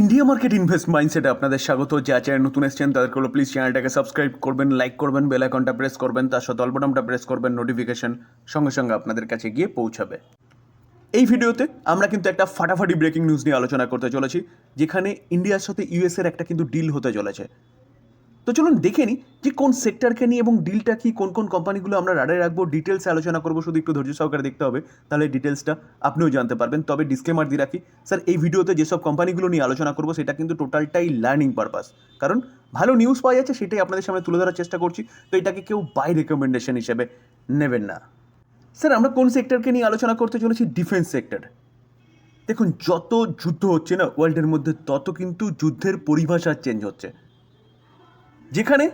India market invest মাইন্ডসেটে আপনাদের স্বাগত। যা চ্যানেল নতুন এসছেন, তাদেরকে হলো প্লিজ চ্যানেলটাকে সাবস্ক্রাইব করবেন লাইক করবেন বেল আইকনটা প্রেস করবেন, তার সাথে অল্পটামটা প্রেস করবেন নোটিফিকেশন সঙ্গে সঙ্গে আপনাদের কাছে গিয়ে পৌঁছাবে। এই ভিডিওতে আমরা কিন্তু একটা ফাটাফাটি ব্রেকিং নিউজ নিয়ে আলোচনা করতে চলেছি, যেখানে ইন্ডিয়ার সাথে ইউএস এর একটা কিন্তু ডিল হতে চলেছে। তো চলুন দেখে নিই যে কোন সেক্টরকে নিয়ে এবং ডিলটা কি, কোন কোন কোম্পানিগুলো আমরা রাডারে রাখব ডিটেলসে আলোচনা করব, শুধু একটু ধৈর্য সহকারে দেখতে হবে, তাহলে ডিটেলসটা আপনিও জানতে পারবেন। তবে ডিসক্লেমার দিয়ে রাখি, স্যার, এই ভিডিওতে যেসব কোম্পানিগুলো নিয়ে আলোচনা করব, সেটা কিন্তু টোটালটাই লার্নিং পারপাস কারণ ভালো নিউজ পাওয়া যাচ্ছে, সেটাই আপনাদের সামনে তুলে ধরার চেষ্টা করছি, তো এটাকে কেউ বাই রেকমেন্ডেশন হিসেবে নেবেন না। স্যার, আমরা কোন সেক্টরকে নিয়ে আলোচনা করতে চলেছি? ডিফেন্স সেক্টর দেখুন, যত যুদ্ধ হচ্ছে না ওয়ার্ল্ডের মধ্যে তত কিন্তু যুদ্ধের পরিভাষা চেঞ্জ হচ্ছে। যেখানে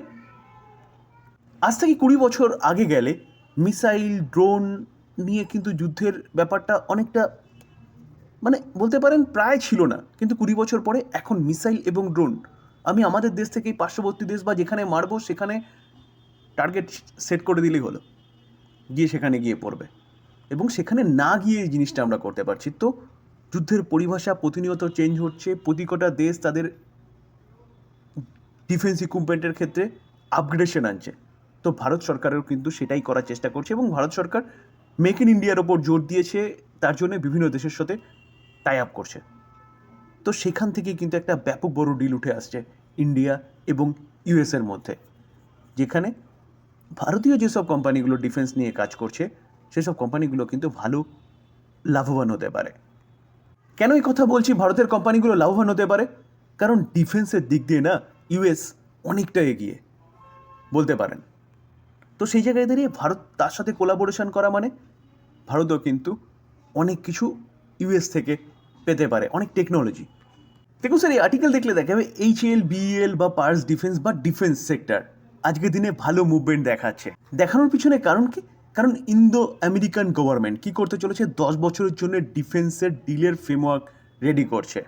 আজ থেকে কুড়ি বছর আগে গেলে মিসাইল, ড্রোন নিয়ে কিন্তু যুদ্ধের ব্যাপারটা অনেকটা মানে বলতে পারেন প্রায় ছিল না। কিন্তু কুড়ি বছর পরে এখন মিসাইল এবং ড্রোন, আমি আমাদের দেশ থেকেই পার্শ্ববর্তী দেশ বা যেখানে মারবো সেখানে টার্গেট সেট করে দিলেই হলো। গিয়ে সেখানে গিয়ে পড়বে। এবং সেখানে না গিয়ে এই জিনিসটা আমরা করতে পারছি। তো যুদ্ধের পরিভাষা প্রতিনিয়ত চেঞ্জ হচ্ছে। প্রতি কটা দেশ তাদের ডিফেন্স ইকুইপমেন্টের ক্ষেত্রে আপগ্রেডেশন আনছে। তো ভারত সরকারেরও কিন্তু সেটাই করার চেষ্টা করছে এবং ভারত সরকার মেক ইন ইন্ডিয়ার ওপর জোর দিয়েছে, তার জন্য বিভিন্ন দেশের সাথে টাই আপ করছে। তো সেখান থেকে কিন্তু একটা ব্যাপক বড় ডিল উঠে আসছে ইন্ডিয়া এবং ইউএসের মধ্যে। যেখানে ভারতীয় যেসব কোম্পানিগুলো ডিফেন্স নিয়ে কাজ করছে, সেসব কোম্পানিগুলো কিন্তু ভালো লাভবান হতে পারে। কেন এই কথা বলছি? ভারতের কোম্পানিগুলো লাভবান হতে পারে? কারণ ডিফেন্সের দিক দিয়ে না ইউএস অনেকটা এগিয়ে, বলতে পারেন। তো সেই জায়গায় দাঁড়িয়ে ভারত তার সাথে কোলাবোরেশন করা মানে ভারতও কিন্তু অনেক কিছু ইউএস থেকে পেতে পারে, অনেক টেকনোলজি দেখুন স্যার, এই আর্টিকেল দেখলে দেখা যাবে এইচ এল বিএল বা পার্স ডিফেন্স বা ডিফেন্স সেক্টর আজকের দিনে ভালো মুভমেন্ট দেখাচ্ছে। দেখানোর পিছনে কারণ কি? কারণ ইন্দো আমেরিকান গভর্নমেন্ট কি করতে চলেছে? দশ বছরের জন্য ডিফেন্সের ডিলের ফ্রেমওয়ার্ক রেডি করছে।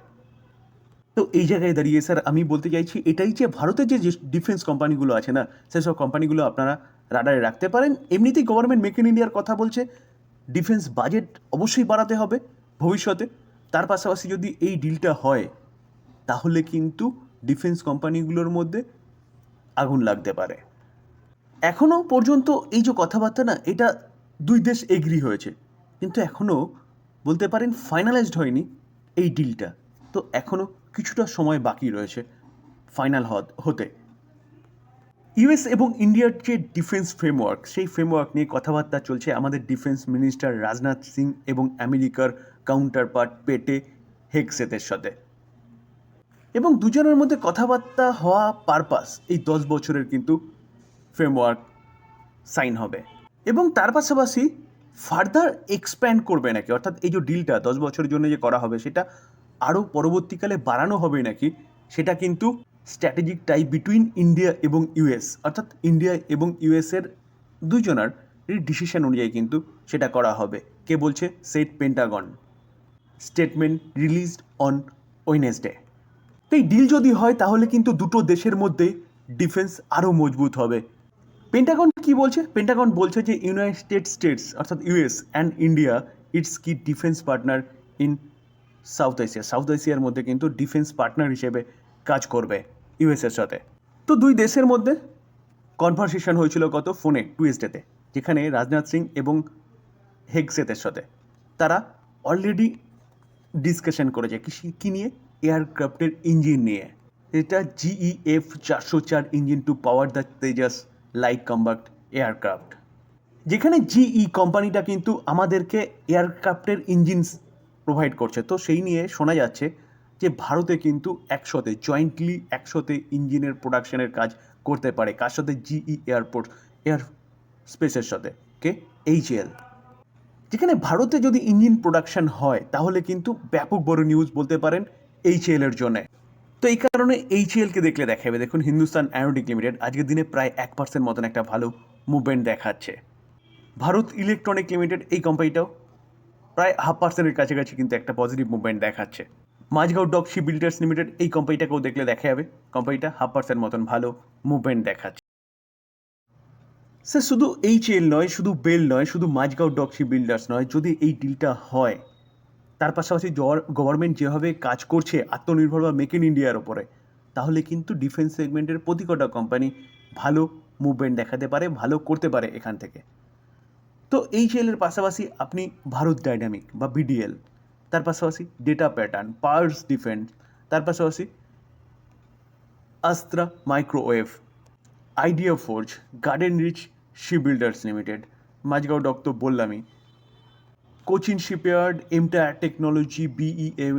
তো এই জায়গায় দাঁড়িয়ে, স্যার, আমি বলতে চাইছি, এটাই যে ভারতের যে ডিফেন্স কোম্পানিগুলো আছে না সেসব কোম্পানিগুলো আপনারা রাডারে রাখতে পারেন। এমনিতেই গভর্নমেন্ট মেক ইন ইন্ডিয়ার কথা বলছে ডিফেন্স বাজেট অবশ্যই বাড়াতে হবে ভবিষ্যতে। তার পাশাপাশি যদি এই ডিলটা হয়, তাহলে কিন্তু ডিফেন্স কোম্পানিগুলোর মধ্যে আগুন লাগতে পারে। এখনও পর্যন্ত এই যে কথাবার্তা না, এটা দুই দেশ এগ্রি হয়েছে। কিন্তু এখনও বলতে পারেন ফাইনালাইজড হয়নি এই ডিলটা তো এখনও কিছুটা সময় বাকি রয়েছে ফাইনাল হতে। ইউএস এবং ইন্ডিয়ার যে ডিফেন্স ফ্রেমওয়ার্ক, সেই ফ্রেমওয়ার্ক নিয়ে কথাবার্তা চলছে আমাদের ডিফেন্স মিনিস্টার রাজনাথ সিং এবং আমেরিকার কাউন্টার পার্ট পেটে হেগসেতের সাথে। এবং দুজনের মধ্যে কথাবার্তা হওয়া পারপাস এই দশ বছরের কিন্তু ফ্রেমওয়ার্ক সাইন হবে। এবং তার পাশাপাশি ফার্দার এক্সপ্যান্ড করবে নাকি? অর্থাৎ এই যে ডিলটা দশ বছরের জন্য যে করা হবে, সেটা আরও পরবর্তীকালে বাড়ানো হবে নাকি, সেটা কিন্তু স্ট্র্যাটেজিক টাই বিটুইন ইন্ডিয়া এবং ইউএস অর্থাৎ ইন্ডিয়া এবং ইউএসের দুজনার ডিসিশন অনুযায়ী কিন্তু সেটা করা হবে। কে বলছে? Set Pentagon statement released on Wednesday তো এই ডিল যদি হয়, তাহলে কিন্তু দুটো দেশের মধ্যে ডিফেন্স আরও মজবুত হবে। পেন্টাগন কি বলছে? পেন্টাগন বলছে যে ইউনাইটেড স্টেটস অর্থাৎ US and India it's key defence partner in South Asia. South এশিয়ার মধ্যে কিন্তু ডিফেন্স পার্টনার হিসেবে কাজ করবে ইউএসের সাথে। তো দুই দেশের মধ্যে কনভারসেশন হয়েছিল কত? ফোনে টুয়েসডেতে যেখানে রাজনাথ সিং এবং হেগসেতের সাথে। তারা অলরেডি ডিসকাশন করেছে কৃষি কী নিয়ে? এয়ারক্রাফটের ইঞ্জিন নিয়ে। এটা জিইএফ চারশো চার engine to power the Tejas light combat aircraft যেখানে জিই কোম্পানিটা কিন্তু আমাদেরকে এয়ারক্রাফটের ইঞ্জিন প্রোভাইড করছে। তো সেই নিয়ে শোনা যাচ্ছে যে ভারতে কিন্তু একসাথে জয়েন্টলি একসাথে ইঞ্জিনের প্রোডাকশনের কাজ করতে পারে। কার সাথে? জিই এয়ারপোর্ট এয়ার স্পেসের সাথে। কে এইচএল যেখানে ভারতে যদি ইঞ্জিন প্রোডাকশন হয়, তাহলে কিন্তু ব্যাপক বড় নিউজ বলতে পারেন এইচএল এর জন্য। তো এই কারণে এইচএলকে দেখলে দেখাবে। দেখুন হিন্দুস্তান অ্যারোটিক লিমিটেড আজকের দিনে প্রায় এক পার্সেন্ট মতন একটা ভালো মুভমেন্ট দেখাচ্ছে। ভারত ইলেকট্রনিক লিমিটেড এই কোম্পানিটাও প্রায় হাফ পার্সেন্টের কাছাকাছি কিন্তু একটা পজিটিভ মুভমেন্ট দেখাচ্ছে। Mazagon dock ship builders limited এই কোম্পানিটাকেও দেখলে দেখা যাবে। কোম্পানিটা হাফ পার্সেন্ট মতন ভালো মুভমেন্ট দেখাচ্ছে। স্যার শুধু এইচএল নয়, শুধু বেল নয়, শুধু মাঝগাঁও ডকশি বিল্ডার্স নয়, যদি এই ডিলটা হয়, তার পাশাপাশি গভর্নমেন্ট যেভাবে কাজ করছে, আত্মনির্ভর বা মেক ইন ইন্ডিয়ার ওপরে, তাহলে কিন্তু ডিফেন্স সেগমেন্টের প্রতি কটা কোম্পানি ভালো মুভমেন্ট দেখাতে পারে, ভালো করতে পারে এখান থেকে। তো এই সেলের পাশাপাশি আপনি ভারত ডাইনামিক বা বিডিএল তার পাশাপাশি ডেটা প্যাটার্ন পার্স ডিফেন্স তার পাশাপাশি Astra microwave idea forge garden reach ship builders limited Mazagon dock তো বললামই Cochin shipyard MTAR technology BEM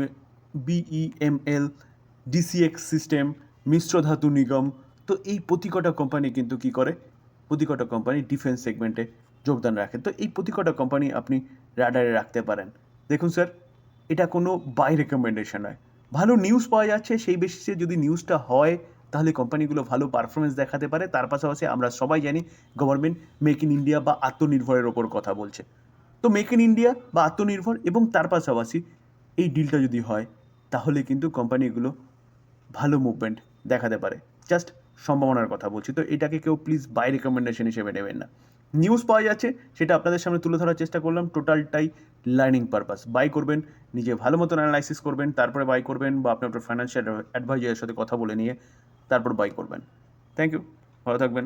BEML DCX system Mishra Dhatu Nigam তো এই প্রতিকটা কোম্পানি কিন্তু কি করে? প্রতিকটা কোম্পানি ডিফেন্স সেগমেন্টে যোগদান রাখে তো এই প্রতি কটা কোম্পানি আপনি রাডারে রাখতে পারেন। দেখুন স্যার এটা কোনো বাই রেকমেন্ডেশন নয়। ভালো নিউজ পাওয়া যাচ্ছে, সেই বেসিসে যদি নিউজটা হয়, তাহলে কোম্পানিগুলো ভালো পারফরমেন্স দেখাতে পারে। তার পাশাপাশি আমরা সবাই জানি গভর্নমেন্ট মেক ইন ইন্ডিয়া বা আত্মনির্ভরের ওপর কথা বলছে। তো মেক ইন ইন্ডিয়া বা আত্মনির্ভর এবং তার পাশাপাশি এই ডিলটা যদি হয়, তাহলে কিন্তু কোম্পানিগুলো ভালো মুভমেন্ট দেখাতে পারে। জাস্ট সম্ভাবনার কথা বলছি। তো এটাকে কেউ প্লিজ বাই রেকমেন্ডেশন হিসেবে নেবেন না। নিউজ পাওয়া যাচ্ছে, সেটা আপনাদের সামনে তুলে ধরার চেষ্টা করলাম। টোটালটাই লার্নিং পারপাস বাই করবেন, নিজে ভালো মতন অ্যানালাইসিস করবেন, তারপরে বাই করবেন বা আপনি আপনার ফাইন্যান্সিয়াল অ্যাডভাইজারের সাথে কথা বলে নিয়ে তারপর বাই করবেন। থ্যাংক ইউ ভালো থাকবেন।